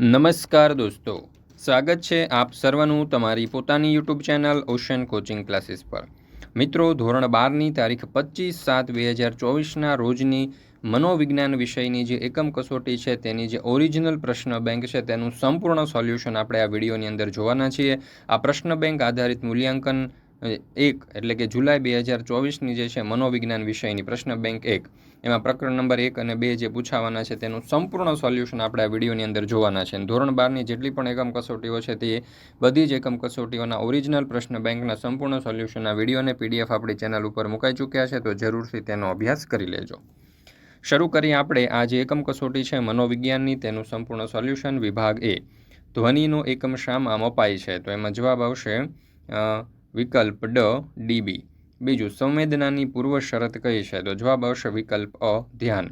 નમસ્કાર દોસ્તો, સ્વાગત છે આપ સર્વનું તમારી પોતાની YouTube channel Ocean Coaching Classes પર. મિત્રો, ધોરણ બારની તારીખ પચીસ સાત બે હજાર ચોવીસના રોજની મનોવિજ્ઞાન વિષયની જે એકમ કસોટી છે તેની જે ઓરિજિનલ પ્રશ્ન બેંક છે તેનું સંપૂર્ણ સોલ્યુશન આપણે આ વિડીયોની અંદર જોવાના છીએ. આ પ્રશ્ન બેંક આધારિત મૂલ્યાંકન એક, એટલે કે જુલાઈ બે હજાર ચોવીસની જે છે મનોવિજ્ઞાન વિષયની પ્રશ્ન બેંક એક. એમાં પ્રકરણ નંબર એક અને બે જે પૂછાવાના છે તેનું સંપૂર્ણ સોલ્યુશન આપણે આ વિડીયોની અંદર જોવાના છે. ધોરણ બારની જેટલી પણ એકમ કસોટીઓ છે તે બધી જ એકમ કસોટીઓના ઓરિજિનલ પ્રશ્ન બેંકના સંપૂર્ણ સોલ્યુશનના વીડિયો અને પીડીએફ આપણી ચેનલ ઉપર મુકાઈ ચૂક્યા છે, તો જરૂરથી તેનો અભ્યાસ કરી લેજો. શરૂ કરીએ આપણે આ જે એકમ કસોટી છે મનોવિજ્ઞાનની, તેનું સંપૂર્ણ સોલ્યુશન વિભાગ એ. ધ્વનિનો એકમ શામાં મપાય છે, તો એમાં જવાબ આવશે વિકલ્પ ડ ડીબી બીજું, સંવેદનાની પૂર્વ શરત કઈ છે? તો જવાબ આવશે વિકલ્પ અ, ધ્યાન.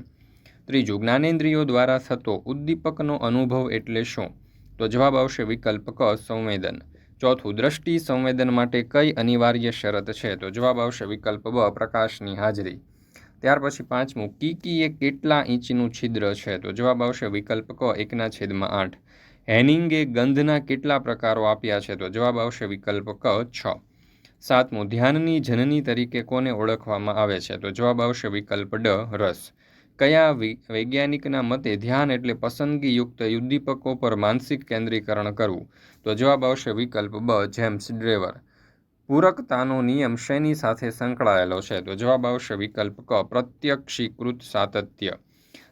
ત્રીજું, જ્ઞાનેન્દ્રિયો દ્વારા થતો ઉદ્દીપકનો અનુભવ એટલે શું? તો જવાબ આવશે વિકલ્પ ક, સંવેદન. ચોથું, દ્રષ્ટિ સંવેદન માટે કઈ અનિવાર્ય શરત છે? તો જવાબ આવશે વિકલ્પ બ, પ્રકાશની હાજરી. ત્યાર પછી પાંચમું કીકી એ કેટલા ઇંચનું છિદ્ર છે? તો જવાબ આવશે વિકલ્પ ક, એકના છેદમાં આઠ. હેનિંગે ગંધના કેટલા પ્રકારો આપ્યા છે? તો જવાબ આવશે વિકલ્પ ક, છ. સાતમું, ધ્યાનની જનની તરીકે કોને ઓળખવામાં આવે છે? તો જવાબ આવશે વિકલ્પ ડ, રસ. કયા વૈજ્ઞાનિકના મતે ધ્યાન એટલે પસંદગીયુક્ત ઉદ્દીપકો પર માનસિક કેન્દ્રીકરણ કરવું? તો જવાબ આવશે વિકલ્પ બ, જેમ્સ ડ્રેવર. પૂરકતાનો નિયમ શેની સાથે સંકળાયેલો છે? તો જવાબ આવશે વિકલ્પ ક, પ્રત્યક્ષીકૃત સાતત્ય.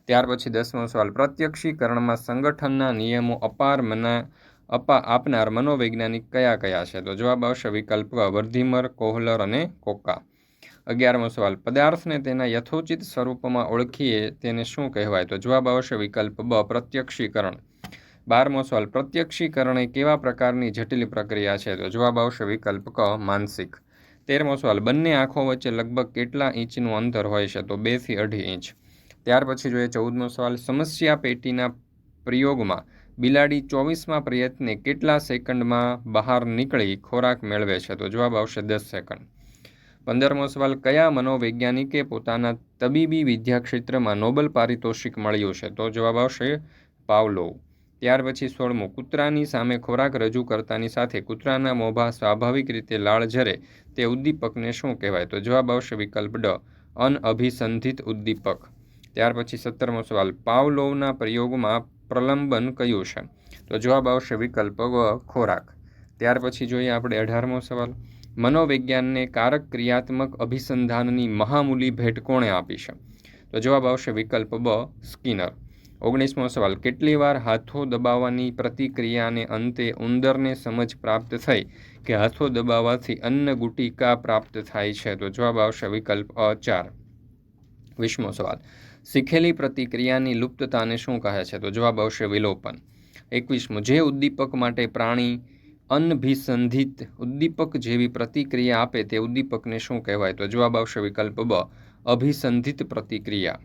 ત્યાર પછી દસમો સવાલ, પ્રત્યક્ષીકરણમાં સંગઠનના નિયમો અપાર મના અપા આપનાર મનોવૈજ્ઞાનિક કયા કયા છે? તો જવાબ આવશે વિકલ્પ વર્ધીમર, કોહલર અને કોકા. અગિયારમો સવાલ, પદાર્થને તેના યથોચિત સ્વરૂપમાં ઓળખીએ તેને શું કહેવાય? તો જવાબ આવશે વિકલ્પ બ, પ્રત્યક્ષીકરણ. બારમો સવાલ પ્રત્યક્ષીકરણ એ કેવા પ્રકારની જટિલ પ્રક્રિયા છે? તો જવાબ આવશે વિકલ્પ ક, માનસિક. તેરમો સવાલ, બંને આંખો વચ્ચે લગભગ કેટલા ઇંચનું અંતર હોય છે? તો બેથી અઢી ઇંચ. ત્યાર પછી જોઈએ ચૌદમો સવાલ, સમસ્યા પેટીના પ્રયોગમાં બિલાડી ચોવીસમાં પ્રયત્ને કેટલા સેકન્ડમાં બહાર નીકળી ખોરાક મેળવે છે? તો જવાબ આવશે દસ સેકન્ડ. પંદરમો સવાલ, કયા મનોવૈજ્ઞાનિકે પોતાના તબીબી વિદ્યા ક્ષેત્રમાં નોબલ પારિતોષિક મળ્યું છે? તો જવાબ આવશે પાવલોવ ત્યાર પછી સોળમું, કૂતરાની સામે ખોરાક રજૂ કરતાની સાથે કૂતરાના મોભા સ્વાભાવિક રીતે લાળ ઝરે, તે ઉદ્દીપકને શું કહેવાય? તો જવાબ આવશે વિકલ્પ ડ, અનઅભિસંધિત ઉદ્દીપક. ત્યાર પછી સત્તરમો સવાલ પાવલોવના પ્રયોગમાં પ્રલંબન કયું છે? તો જવાબ આવશે વિકલ્પ ખોરાક. ત્યાર પછી જોઈએ આપણે અઢારમો સવાલ. મનોવિજ્ઞાનને કારક ક્રિયાત્મક અભિસંધાનની મહામૂલી ભેટ કોણે આપી છે? તો જવાબ આવશે વિકલ્પ બ, સ્કિનર. ઓગણીસમો સવાલ. કેટલી વાર હાથો દબાવવાની પ્રતિક્રિયાને અંતે ઉંદરને સમજ પ્રાપ્ત થઈ કે હાથો દબાવવાથી અન્ન ગુટિકા પ્રાપ્ત થાય છે? તો જવાબ આવશે વિકલ્પ અ, ચાર. વીસમો સવાલ. શીખેલી પ્રતિક્રિયાની લુપ્તતાને શું કહે છે? તો જવાબ આવશે વિલોપન. એકવીસમું, જે ઉદ્દીપક માટે પ્રાણી અનભિસંધિત ઉદ્દીપક જેવી પ્રતિક્રિયા આપે તે ઉદ્દીપકને શું કહેવાય? તો જવાબ આવશે વિકલ્પ બ, અભિસંધિત પ્રતિક્રિયા.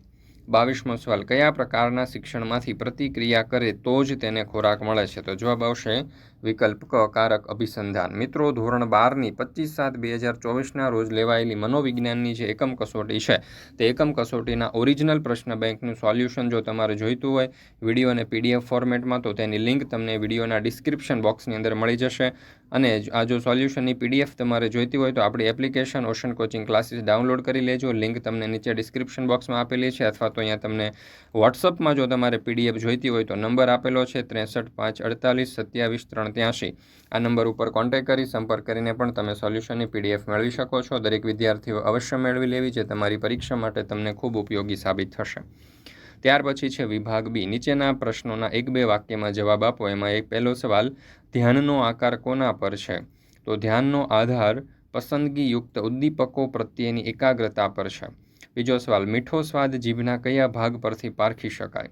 બાવીસમો સવાલ, કયા પ્રકારના શિક્ષણમાંથી પ્રતિક્રિયા કરે તો જ તેને ખોરાક મળે છે? તો જવાબ આવશે વિકલ્પ ક કારક અભિસંધાન. મિત્રો, ધોરણ બારની પચીસ સાત બે હજાર ચોવીસના રોજ લેવાયેલી મનોવિજ્ઞાનની જે એકમ કસોટી છે, તે એકમ કસોટીના ઓરિજિનલ પ્રશ્ન બેંકનું સોલ્યુશન જો તમારે જોઈતું હોય, વીડિયો અને પીડીએફ ફોર્મેટમાં, તો તેની લિંક તમને વિડીયોના ડિસ્ક્રિપ્શન બોક્સની અંદર મળી જશે. અને આ જો સોલ્યુશનની પીડીએફ તમારે જોઈતી હોય, તો આપણી application Ocean Coaching Classes download કરી લેજો. લિંક તમને નીચે ડિસ્ક્રિપ્શન બોક્સમાં આપેલી છે, અથવા તો અહીંયા તમને વોટ્સઅપમાં જો તમારે પીડીએફ જોઈતી હોય, તો નંબર આપેલો છે ત્રેસઠ પાંચ અડતાલીસ સત્યાવીસ ત્રણ ત્યાંશી આ નંબર ઉપર કોન્ટેક્ટ કરી સંપર્ક કરીને પણ તમે સોલ્યુશનની પીડીએફ મેળવી શકો છો. દરેક વિદ્યાર્થીઓ અવશ્ય મેળવી લેવી જે તમારી પરીક્ષા માટે તમને ખૂબ ઉપયોગી સાબિત થશે. ત્યાર પછી છે વિભાગ બી. નીચેના પ્રશ્નોના એક બે વાક્યમાં જવાબ આપો. એમાં એક પહેલો સવાલ, ધ્યાનનો આકાર કોના પર છે? તો ધ્યાનનો આધાર પસંદગીયુક્ત ઉદ્દીપકો પ્રત્યેની એકાગ્રતા પર છે. બીજો સવાલ, મીઠો સ્વાદ જીભના કયા ભાગ પરથી પારખી શકાય?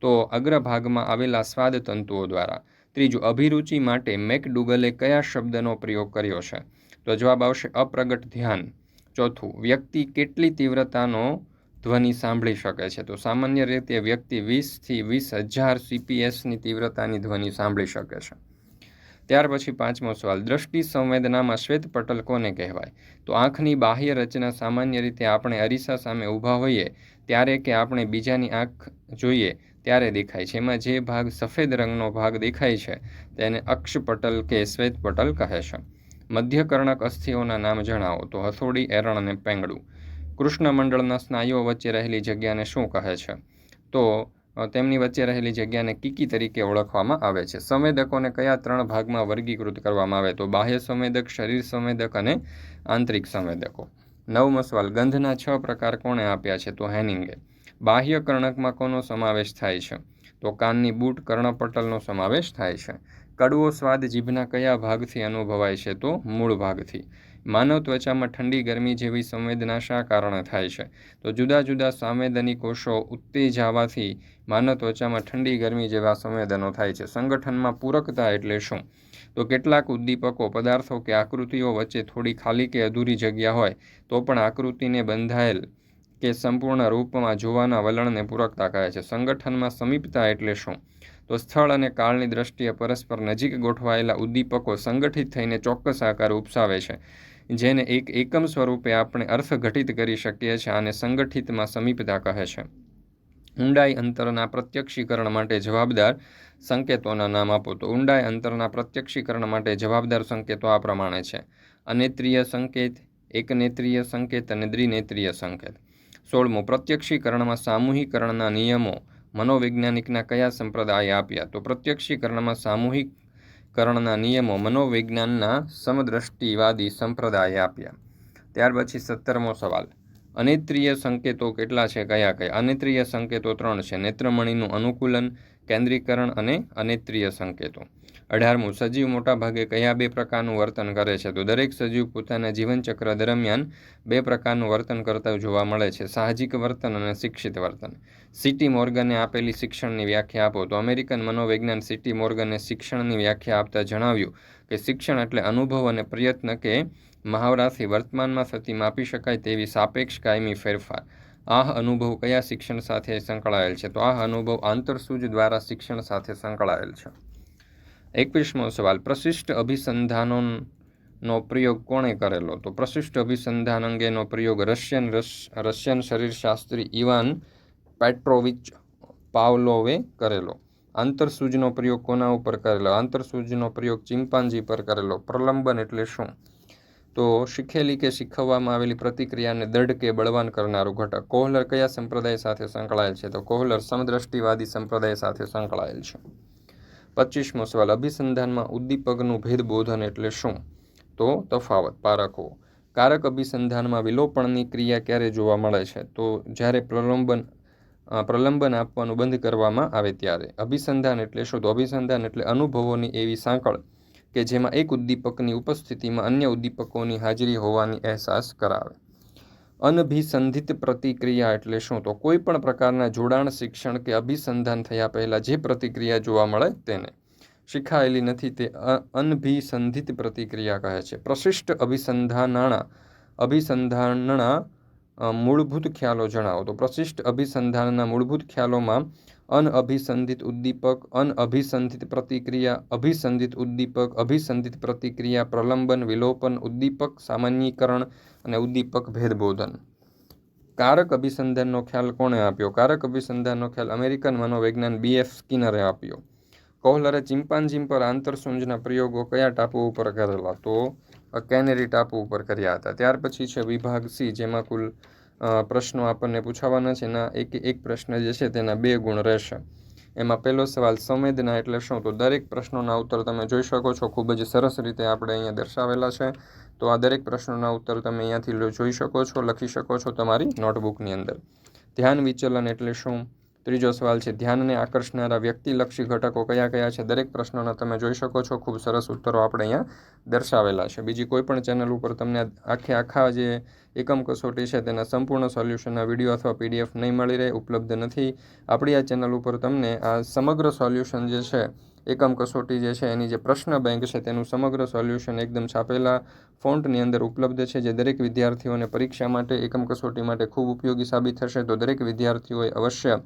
તો અગ્રભાગમાં આવેલા સ્વાદ તંતુઓ દ્વારા. ત્રીજું, અભિરુચિ માટે મેકડુગલે કયા શબ્દનો પ્રયોગ કર્યો છે? તો જવાબ આવશે, અપ્રગટ ધ્યાન. ચોથું, વ્યક્તિ કેટલી તીવ્રતાનો ધ્વનિ સાંભળી શકે છે? તો સામાન્ય રીતે વ્યક્તિ વીસથી વીસ હજાર સીપીએસની તીવ્રતાની ધ્વનિ સાંભળી શકે છે. ત્યાર પછી પાંચમો સવાલ, દ્રષ્ટિ સંવેદનામાં શ્વેત પટલ કોને કહેવાય? તો આંખની બાહ્ય રચના સામાન્ય રીતે આપણે અરીસા સામે ઊભા હોઈએ, ત્યારે કે આપણે બીજાની આંખ જોઈએ ત્યારે દેખાય છે. એમાં જે ભાગ સફેદ રંગનો ભાગ દેખાય છે, તેને અક્ષપટલ કે શ્વેતપટલ કહે છે. મધ્યકર્ણક અસ્થિઓના નામ જણાવો. તો હથોડી, એરણ અને પેંગડું. કૃષ્ણમંડળના સ્નાયુઓ વચ્ચે રહેલી જગ્યાને શું કહે છે? તો તેમની વચ્ચે રહેલી જગ્યાને કીકી તરીકે ઓળખવામાં આવે છે. સંવેદકોને કયા ત્રણ ભાગમાં વર્ગીકૃત કરવામાં આવે? તો બાહ્ય સંવેદક, શરીર સંવેદક અને આંતરિક સંવેદકો. નવમસવાલ ગંધના છ પ્રકાર કોણે આપ્યા છે? તો હેનિંગે. બાહ્ય કર્ણકમાં કોનો સમાવેશ થાય છે? તો કાનની બૂટ કર્ણપટલનો સમાવેશ થાય છે. કડવો સ્વાદ જીભના કયા ભાગથી અનુભવાય છે? તો મૂળ ભાગથી. માનવ ત્વચામાં ઠંડી ગરમી જેવી સંવેદના શા કારણે થાય છે. તો જુદા જુદા સંવેદની કોષો ઉત્તેજાવાથી માનવ ત્વચામાં ઠંડી ગરમી જેવા સંવેદનો થાય છે. સંગઠનમાં પૂરકતા એટલે શું? તો કેટલાક ઉદ્દીપકો, પદાર્થો કે આકૃતિઓ વચ્ચે થોડી ખાલી કે અધૂરી જગ્યા હોય, તો પણ આકૃતિને બંધાયેલ કે સંપૂર્ણ રૂપમાં જોવાના વલણને પૂરકતા કહે છે. સંગઠનમાં સમીપતા એટલે શું? તો સ્થળ અને કાળની દ્રષ્ટિએ પરસ્પર નજીક ગોઠવાયેલા ઉદ્દીપકો સંગઠિત થઈને ચોક્કસ આકાર ઉપસાવે છે, જેને એક એકમ સ્વરૂપે આપણે અર્થઘટિત કરી શકીએ છીએ અને સંગઠિતમાં સમીપતા કહે છે. ઊંડાઈ અંતરના પ્રત્યક્ષીકરણ માટે જવાબદાર સંકેતોના નામ આપો તો ઊંડાઈ અંતરના પ્રત્યક્ષીકરણ માટે જવાબદાર સંકેતો આ પ્રમાણે છે. અનેત્રીય સંકેત, એકનેત્રીય સંકેત અને દ્વિનેત્રીય સંકેત. સોળમું પ્રત્યક્ષીકરણમાં સામૂહિકરણના નિયમો મનોવૈજ્ઞાનિકના કયા સંપ્રદાય આપ્યા? તો પ્રત્યક્ષીકરણમાં સામૂહિકરણના નિયમો મનોવિજ્ઞાનના સમદ્રષ્ટિવાદી સંપ્રદાય આપ્યા. ત્યાર પછી સત્તરમો સવાલ. અનેત્રીય સંકેતો કેટલા છે? કયા કયા? અનેત્રીય સંકેતો ત્રણ છે. નેત્રમણીનું અનુકૂલન કેન્દ્રીકરણ અને અનેત્રીય સંકેતો. અઢારમું સજીવ મોટાભાગે કયા બે પ્રકારનું વર્તન કરે છે? તો દરેક સજીવ પોતાના જીવનચક્ર દરમિયાન બે પ્રકારનું વર્તન કરતા જોવા મળે છે. સાહજિક વર્તન અને શિક્ષિત વર્તન. સિટી મોર્ગને આપેલી શિક્ષણની વ્યાખ્યા આપો. તો અમેરિકન મનોવૈજ્ઞાન સિટી મોર્ગને શિક્ષણની વ્યાખ્યા આપતા જણાવ્યું કે શિક્ષણ એટલે અનુભવ અને પ્રયત્ન કે મહાવરાથી વર્તમાનમાં થતી માપી શકાય તેવી સાપેક્ષ કાયમી ફેરફાર. આ અનુભવ કયા શિક્ષણ સાથે સંકળાયેલ છે? તો આ અનુભવ આંતરસૂજ દ્વારા શિક્ષણ સાથે સંકળાયેલ છે. એકવીસમો સવાલ, પ્રશિષ્ટ અભિસંધાનોનો પ્રયોગ કોણે કરેલો? તો પ્રશિષ્ટ અભિસંધાન અંગેનો પ્રયોગ રશિયન રશિયન શરીરશાસ્ત્રી ઇવાન પેટ્રોવિચ પાવલોવે કરેલો. આંતરસૂજનો પ્રયોગ કોના ઉપર કરેલો? આંતરસૂજનો પ્રયોગ ચિમ્પાન્જી પર કરેલો. પ્રલંબન એટલે શું? તો શીખેલી કે શીખવવામાં આવેલી પ્રતિક્રિયાને દઢ કે બળવાન કરનારું ઘટક. કોહલર કયા સંપ્રદાય સાથે સંકળાયેલ છે? તો કોહલર સમદ્રષ્ટિવાદી સંપ્રદાય સાથે સંકળાયેલ છે. પચીસમો સવાલ, અભિસંધાનમાં ઉદ્દીપકનું ભેદબોધન એટલે શું? તો તફાવત પારખવો કારક અભિસંધાનમાં વિલોપણની ક્રિયા ક્યારે જોવા મળે છે? તો જ્યારે પ્રલંબન પ્રલંબન આપવાનું બંધ કરવામાં આવે ત્યારે. અભિસંધાન એટલે શું? તો અભિસંધાન એટલે અનુભવોની એવી સાંકળ કે જેમાં એક ઉદ્દીપકની ઉપસ્થિતિમાં અન્ય ઉદ્દીપકોની હાજરી હોવાની અહેસાસ કરાવે. અનભિસંધિત પ્રતિક્રિયા એટલે શું? તો કોઈ પણ પ્રકારના જોડાણ, શિક્ષણ કે અભિસંધાન થયા પહેલાં જે પ્રતિક્રિયા જોવા મળે તેને. શીખાયેલી નથી તે અનભિસંધિત પ્રતિક્રિયા કહે છે. પ્રશિષ્ટ અભિસંધાનાણા, અભિસંધાનના મૂળભૂત ખ્યાલો જણાવો. તો પ્રશિષ્ટ અભિસંધાનના મૂળભૂત ખ્યાલોમાં અનઅભિસંધિત ઉદ્દીપક અનઅભિસંધિત પ્રતિક્રિયા, અભિસંધિત ઉદ્દીપક, અભિસંધિત પ્રતિક્રિયા, પ્રલંબન, વિલોપન, ઉદ્દીપક, સામાન્યીકરણ અને ઉદ્દીપક ભેદબોધન. કારક અભિસંધાનનો ખ્યાલ કોણે આપ્યો? કારક અભિસંધાનનો ખ્યાલ અમેરિકન મનોવૈજ્ઞાન બી. એફ. સ્કિનરે આપ્યો. કોહલરે ચિમ્પાન્જી પર આંતરસૂંજના પ્રયોગો કયા ટાપુ ઉપર કરેલા? તો કેનેરી ટાપુ ઉપર કર્યા હતા. ત્યાર પછી છે વિભાગ સી, જેમાં કુલ પ્રશ્નો આપણને પૂછાવાના છે. એના એક એક પ્રશ્ન જે છે તેના બે ગુણ રહેશે. એમાં પહેલો સવાલ, સંવેદના એટલે શું? તો દરેક પ્રશ્નોના ઉત્તર તમે જોઈ શકો છો. ખૂબ જ સરસ રીતે આપણે અહીંયા દર્શાવેલા છે. તો આ દરેક પ્રશ્નોના ઉત્તર તમે અહીંયાથી જોઈ શકો છો, લખી શકો છો તમારી નોટબુકની અંદર. ધ્યાન વિચલન એટલે શું? ત્રીજો સવાલ છે ધ્યાનને આકર્ષનારા વ્યક્તિલક્ષી ઘટકો કયા કયા છે? દરેક પ્રશ્નોના તમે જોઈ શકો છો, ખૂબ સરસ ઉત્તરો આપણે અહીંયા દર્શાવેલા છે. બીજી કોઈ પણ ચેનલ ઉપર તમને આખે આખા જે એકમ કસોટી છે, તેના સંપૂર્ણ સોલ્યુશનના વીડિયો અથવા પીડીએફ નહીં મળી રહે, ઉપલબ્ધ નથી. આપણી આ ચેનલ ઉપર તમને આ સમગ્ર સોલ્યુશન જે છે, એકમ કસોટી જે છે, એની જે પ્રશ્ન બેંક છે, તેનું સમગ્ર સોલ્યુશન એકદમ છાપેલા ફોન્ટની અંદર ઉપલબ્ધ છે, જે દરેક વિદ્યાર્થીઓને પરીક્ષા માટે, એકમ કસોટી માટે ખૂબ ઉપયોગી સાબિત થશે. તો દરેક વિદ્યાર્થીઓએ અવશ્ય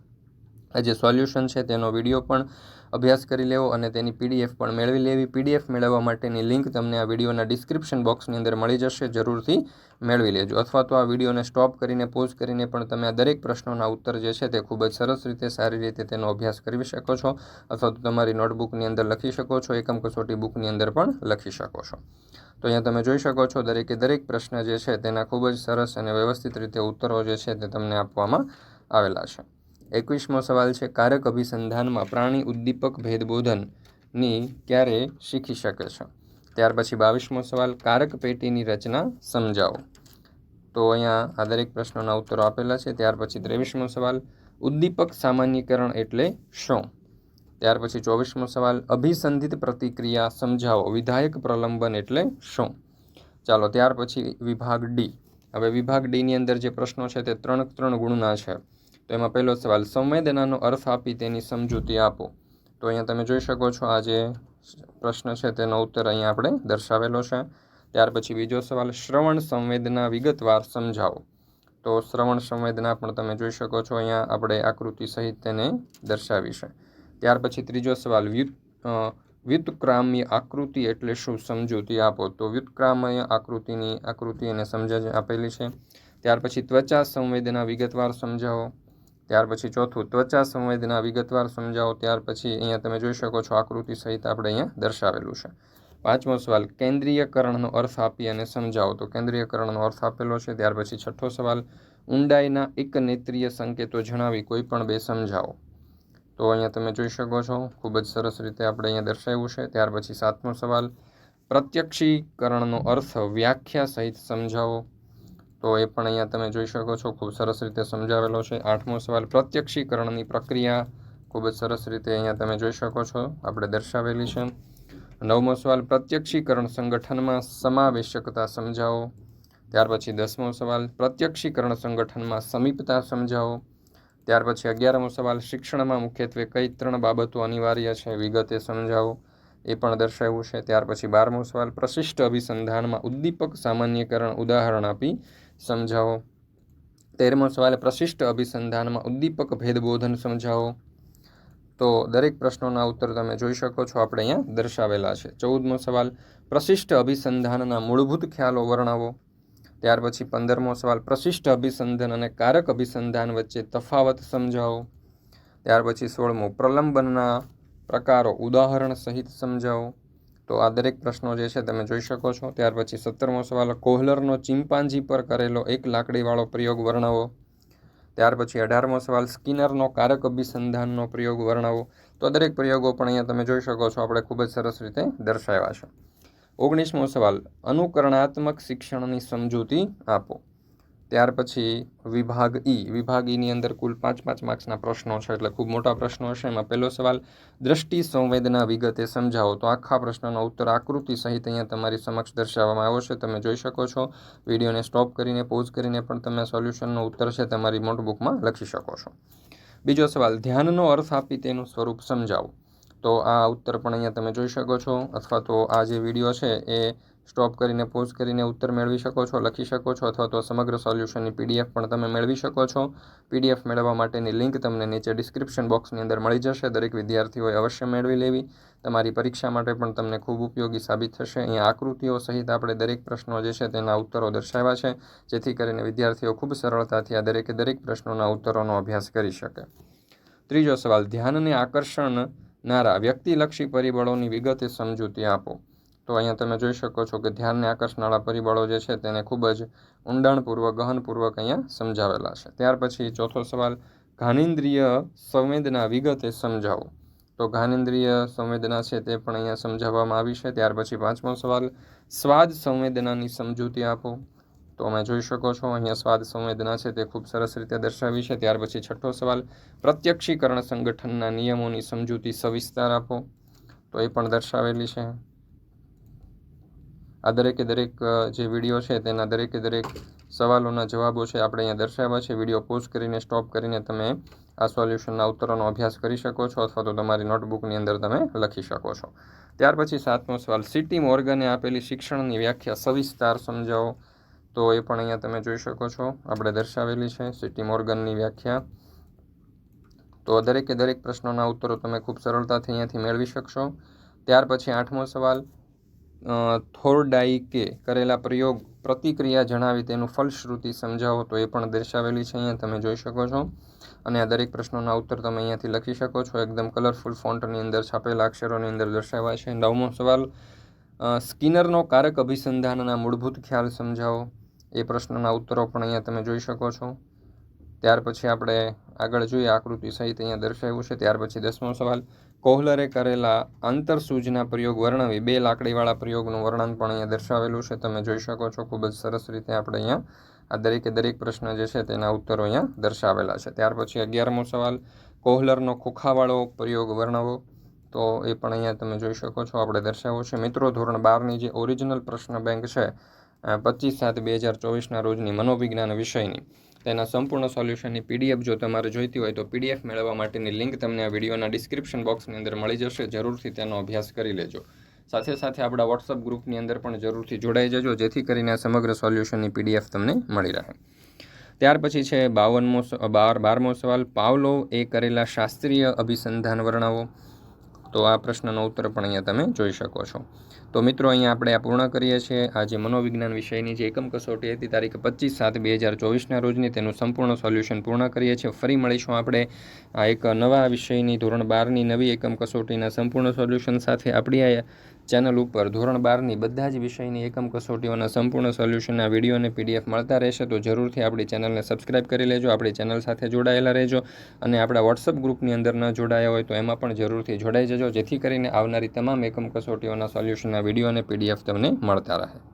જે સોલ્યુશન છે તેનો વીડિયો પણ અભ્યાસ કરી લેવો અને તેની પીડીએફ પણ મેળવી લેવી. પીડીએફ મેળવવા માટેની લિંક તમને આ વિડીયોના ડિસ્ક્રિપ્શન બોક્સની અંદર મળી જશે. જરૂરથી મેળવી લેજો. અથવા તો આ વિડીયોને સ્ટોપ કરીને, પોઝ કરીને પણ તમે આ દરેક પ્રશ્નોના ઉત્તર જે છે તે ખૂબ જ સરસ રીતે, સારી રીતે તેનો અભ્યાસ કરી શકો છો. અથવા તો તમારી નોટબુકની અંદર લખી શકો છો. એકમ કસોટી બુકની અંદર પણ લખી શકો છો. તો અહીંયા તમે જોઈ શકો છો દરેકે દરેક પ્રશ્ન જે છે તેના ખૂબ જ સરસ અને વ્યવસ્થિત રીતે ઉત્તરો જે છે તે તમને આપવામાં આવેલા છે. એકવીસમો સવાલ છે, કારક અભિસંધાનમાં પ્રાણી ઉદ્દીપક ભેદબોધનની ક્યારે શીખી શકે છે? ત્યાર પછી બાવીસમો સવાલ, કારક પેટીની રચના સમજાવો. તો અહીંયા આ દરેક પ્રશ્નોના ઉત્તરો આપેલા છે. ત્યાર પછી ત્રેવીસમો સવાલ, ઉદ્દીપક સામાન્યકરણ એટલે શું? ત્યાર પછી ચોવીસમો સવાલ, અભિસંધિત પ્રતિક્રિયા સમજાવો. વિધાયક પ્રલંબન એટલે શું? ચાલો, ત્યાર પછી વિભાગ ડી. હવે વિભાગ ડીની અંદર જે પ્રશ્નો છે તે ત્રણ ત્રણ ગુણના છે. તો એમાં પહેલો સવાલ, સંવેદનાનો અર્થ આપી તેની સમજૂતી આપો. તો અહીંયા તમે જોઈ શકો છો, આ જે પ્રશ્ન છે તેનો ઉત્તર અહીંયા આપણે દર્શાવેલો છે. ત્યાર પછી બીજો સવાલ, શ્રવણ સંવેદના વિગતવાર સમજાવો. તો શ્રવણ સંવેદના પણ તમે જોઈ શકો છો, અહીંયા આપણે આકૃતિ સહિત તેને દર્શાવી છે. ત્યાર પછી ત્રીજો સવાલ, વ્યુત વ્યુત્ક્રામ્ય આકૃતિ એટલે શું? સમજૂતી આપો. તો વ્યુત્ક્રામ્ય આકૃતિની આકૃતિ એને સમજ, આપેલી છે. ત્યાર પછી ત્વચા સંવેદના વિગતવાર સમજાવો. ત્યાર પછી ચોથું, ત્વચા સંવેદના વિગતવાર સમજાવો. ત્યાર પછી અહીંયા તમે જોઈ શકો છો આકૃતિ સહિત આપણે અહીંયા દર્શાવેલું છે. પાંચમો સવાલ, કેન્દ્રીયકરણનો અર્થ આપી અને સમજાવો. તો કેન્દ્રીયકરણનો અર્થ આપેલો છે. ત્યાર પછી છઠ્ઠો સવાલ, ઊંડાઈના એક નેત્રીય સંકેતો જણાવી કોઈ પણ બે સમજાવો. તો અહીંયા તમે જોઈ શકો છો, ખૂબ જ સરસ રીતે આપણે અહીંયા દર્શાવ્યું છે. ત્યાર પછી સાતમો સવાલ, પ્રત્યક્ષીકરણનો અર્થ વ્યાખ્યા સહિત સમજાવો. તો એ પણ અહીંયા તમે જોઈ શકો છો, ખૂબ સરસ રીતે સમજાવેલો છે. આઠમો સવાલ, પ્રત્યક્ષીકરણની પ્રક્રિયા ખૂબ જ સરસ રીતે અહીંયા તમે જોઈ શકો છો, આપણે દર્શાવેલી છે. નવમો સવાલ, પ્રત્યક્ષીકરણ સંગઠનમાં સમાવેશકતા સમજાવો. ત્યાર પછી દસમો સવાલ, પ્રત્યક્ષીકરણ સંગઠનમાં સમીપતા સમજાવો. ત્યાર પછી અગિયારમો સવાલ, શિક્ષણમાં મુખ્યત્વે કઈ ત્રણ બાબતો અનિવાર્ય છે, વિગતે સમજાવો. એ પણ દર્શાવ્યું છે. ત્યાર પછી બારમો સવાલ, પ્રશિષ્ટ અભિસંધાનમાં ઉદ્દીપક સામાન્યકરણ ઉદાહરણ આપી સમજાવો. તેરમો સવાલ, પ્રશિષ્ટ અભિસંધાનમાં ઉદ્દીપક ભેદબોધન સમજાવો. તો દરેક પ્રશ્નોના ઉત્તર તમે જોઈ શકો છો, આપણે અહીંયા દર્શાવેલા છે. ચૌદમો સવાલ, પ્રશિષ્ટ અભિસંધાનના મૂળભૂત ખ્યાલો વર્ણવો. ત્યાર પછી પંદરમો સવાલ, પ્રશિષ્ટ અભિસંધાન અને કારક અભિસંધાન વચ્ચે તફાવત સમજાવો. ત્યાર પછી સોળમો, પ્રલંબનના પ્રકારો ઉદાહરણ સહિત સમજાવો. તો આ દરેક પ્રશ્નો જે છે તમે જોઈ શકો છો. ત્યાર પછી સત્તરમો સવાલ, કોહલરનો ચિમ્પાન્જી પર કરેલો એક લાકડીવાળો પ્રયોગ વર્ણવો. ત્યાર પછી અઢારમો સવાલ, સ્કિનરનો કારક અભિસંધાનનો પ્રયોગ વર્ણવો. તો દરેક પ્રયોગો પણ અહીંયા તમે જોઈ શકો છો, આપણે ખૂબ જ સરસ રીતે દર્શાવ્યા છે. ઓગણીસમો સવાલ, અનુકરણાત્મક શિક્ષણની સમજૂતી આપો. ત્યાર પછી વિભાગ ઈ. વિભાગ ઈની અંદર કુલ પાંચ પાંચ માર્ક્સના પ્રશ્નો છે, એટલે ખૂબ મોટા પ્રશ્નો હશે. એમાં પહેલો સવાલ, દ્રષ્ટિ સંવેદના વિગતે સમજાવો. તો આખા પ્રશ્નનો ઉત્તર આકૃતિ સહિત અહીંયા તમારી સમક્ષ દર્શાવવામાં આવ્યો છે. તમે જોઈ શકો છો. વિડીયોને સ્ટોપ કરીને, પોઝ કરીને પણ તમે સોલ્યુશનનો ઉત્તર છે તમારી નોટબુકમાં લખી શકો છો. બીજો સવાલ, ધ્યાનનો અર્થ આપી તેનું સ્વરૂપ સમજાવો. તો આ ઉત્તર પણ અહીંયા તમે જોઈ શકો છો, અથવા તો આ જે વીડિયો છે એ સ્ટોપ કરીને પોઝ કરીને ઉત્તર મેળવી શકો છો, લખી શકો છો અથવા તો સમગ્ર સોલ્યુશનની પીડીએફ પણ તમે મેળવી શકો છો. પીડીએફ મેળવવા માટેની લિંક તમને નીચે ડિસ્ક્રિપ્શન બોક્સની અંદર મળી જશે. દરેક વિદ્યાર્થીઓએ અવશ્ય મેળવી લેવી. તમારી પરીક્ષા માટે પણ તમને ખૂબ ઉપયોગી સાબિત થશે. અહીંયા આકૃતિઓ સહિત આપણે દરેક પ્રશ્નો જે છે તેના ઉત્તરો દર્શાવ્યા છે, જેથી કરીને વિદ્યાર્થીઓ ખૂબ સરળતાથી આ દરેકે દરેક પ્રશ્નોના ઉત્તરોનો અભ્યાસ કરી શકે. ત્રીજો સવાલ, ધ્યાનને આકર્ષણનારા વ્યક્તિલક્ષી પરિબળોની વિગતે સમજૂતી આપો. તો અહીંયા તમે જોઈ શકો છો કે ધ્યાનને આકર્ષનારા પરિબળો જે છે તેને ખૂબ જ ઊંડાણપૂર્વક, ગહનપૂર્વક અહીંયા સમજાવેલા છે. ત્યાર પછી ચોથો સવાલ ઘાનેન્દ્રિય સંવેદના વિગતે સમજાવો. તો ઘાનેન્દ્રિય સંવેદના છે તે પણ અહીંયા સમજાવવામાં આવી છે. ત્યાર પછી પાંચમો સવાલ, સ્વાદ સંવેદનાની સમજૂતી આપો. તો અમે જોઈ શકો છો અહીંયા સ્વાદ સંવેદના છે તે ખૂબ સરસ રીતે દર્શાવી છે. ત્યાર પછી છઠ્ઠો સવાલ, પ્રત્યક્ષીકરણ સંગઠનના નિયમોની સમજૂતી સવિસ્તાર આપો. તો એ પણ દર્શાવેલી છે. આ દરેકે દરેક જે વીડિયો છે તેના દરેકે દરેક સવાલોના જવાબો છે આપણે અહીંયા દર્શાવ્યા છે. વીડિયો પોઝ કરીને, સ્ટોપ કરીને તમે આ સોલ્યુશનના ઉત્તરોનો અભ્યાસ કરી શકો છો અથવા તો તમારી નોટબુકની અંદર તમે લખી શકો છો. ત્યાર પછી સાતમો સવાલ, સિટી મોર્ગને આપેલી શિક્ષણની વ્યાખ્યા સવિસ્તાર સમજાવો. તો એ પણ અહીંયા તમે જોઈ શકો છો. આપણે દર્શાવેલી છે સિટી મોર્ગનની વ્યાખ્યા. તો દરેકે દરેક પ્રશ્નોના ઉત્તરો તમે ખૂબ સરળતાથી અહીંયાથી મેળવી શકશો. ત્યાર પછી આઠમો સવાલ થોર્ડાઈકે કરેલા પ્રયોગ પ્રતિક્રિયા જણાવી તેનું ફલશ્રુતિ સમજાવો તો એ પણ દર્શાવેલી છે અહીંયા તમે જોઈ શકો છો. અને આ દરેક પ્રશ્નોના ઉત્તર તમે અહીંયાથી લખી શકો છો. એકદમ કલરફુલ ફોન્ટની અંદર છાપેલા અક્ષરોની અંદર દર્શાવ્યા છે. નવમો સવાલ સ્કિનરનો કારક અભિસંધાનના મૂળભૂત ખ્યાલ સમજાવો. એ પ્રશ્નના ઉત્તરો પણ અહીંયા તમે જોઈ શકો છો. ત્યાર પછી આપણે આગળ જોઈએ આકૃતિ સહિત અહીંયા દર્શાવ્યું છે. ત્યાર પછી દસમો સવાલ કોહલરે કરેલા આંતરસૂજના પ્રયોગ વર્ણવી બે લાકડીવાળા પ્રયોગનું વર્ણન પણ અહીંયા દર્શાવેલું છે. તમે જોઈ શકો છો, ખૂબ જ સરસ રીતે આપણે અહીંયા આ દરેકે દરેક પ્રશ્ન જે છે તેના ઉત્તરો અહીંયા દર્શાવેલા છે. ત્યાર પછી અગિયારમો સવાલ, કોહલરનો ખોખાવાળો પ્રયોગ વર્ણવો. તો એ પણ અહીંયા તમે જોઈ શકો છો, આપણે દર્શાવ્યો છે. મિત્રો, ધોરણ બારની જે ઓરિજિનલ પ્રશ્ન બેંક છે પચીસ સાત બે હજાર ચોવીસના રોજની મનોવિજ્ઞાન વિષયની. તેના સંપૂર્ણ સોલ્યુશનની પીડીએફ જો તમારે જોઈતી હોય તો પીડીએફ મેળવવા માટેની લિંક તમને આ વિડીયોના ડિસ્ક્રિપ્શન બોક્સની અંદર મળી જશે. જરૂરથી તેનો અભ્યાસ કરી લેજો. સાથે સાથે આપણા વોટ્સઅપ ગ્રુપની અંદર પણ જરૂરથી જોડાઈ જજો, જેથી કરીને આ સમગ્ર સોલ્યુશનની પીડીએફ તમને મળી રહે. ત્યાર પછી છે બાવનમો બાર, બારમો સવાલ. પાવલો એ કરેલા શાસ્ત્રીય અભિસંધાન વર્ણવો? તો આ પ્રશ્નનો ઉત્તર પણ અહીંયા તમે જોઈ શકો છો. તો મિત્રો, અહીંયા આપણે આ પૂર્ણ કરીએ છીએ. આજે મનોવિજ્ઞાન વિષયની જે એકમ કસોટી હતી, તારીખ પચીસ સાત બે હજાર ચોવીસના રોજની, તેનું સંપૂર્ણ સોલ્યુશન પૂર્ણ કરીએ છીએ. ફરી મળીશું આપણે આ એક નવા વિષયની ધોરણ બારની નવી એકમ કસોટીના સંપૂર્ણ સોલ્યુશન સાથે. આપણી આ ચેનલ ઉપર ધોરણ બારની બધા જ વિષયની એકમ કસોટીઓના સંપૂર્ણ સોલ્યુશનના વીડિયો અને પીડીએફ મળતા રહેશે, તો જરૂરથી આપણી ચેનલને સબસ્ક્રાઇબ કરી લેજો, આપણી ચેનલ સાથે જોડાયેલા રહેજો અને આપણા વોટ્સઅપ ગ્રુપની અંદર ન જોડાયા હોય તો એમાં પણ જરૂરથી જોડાઈ જજો, જેથી કરીને આવનારી તમામ એકમ કસોટીઓના સોલ્યુશનના વીડિયો અને પીડીએફ તમને મળતા રહે.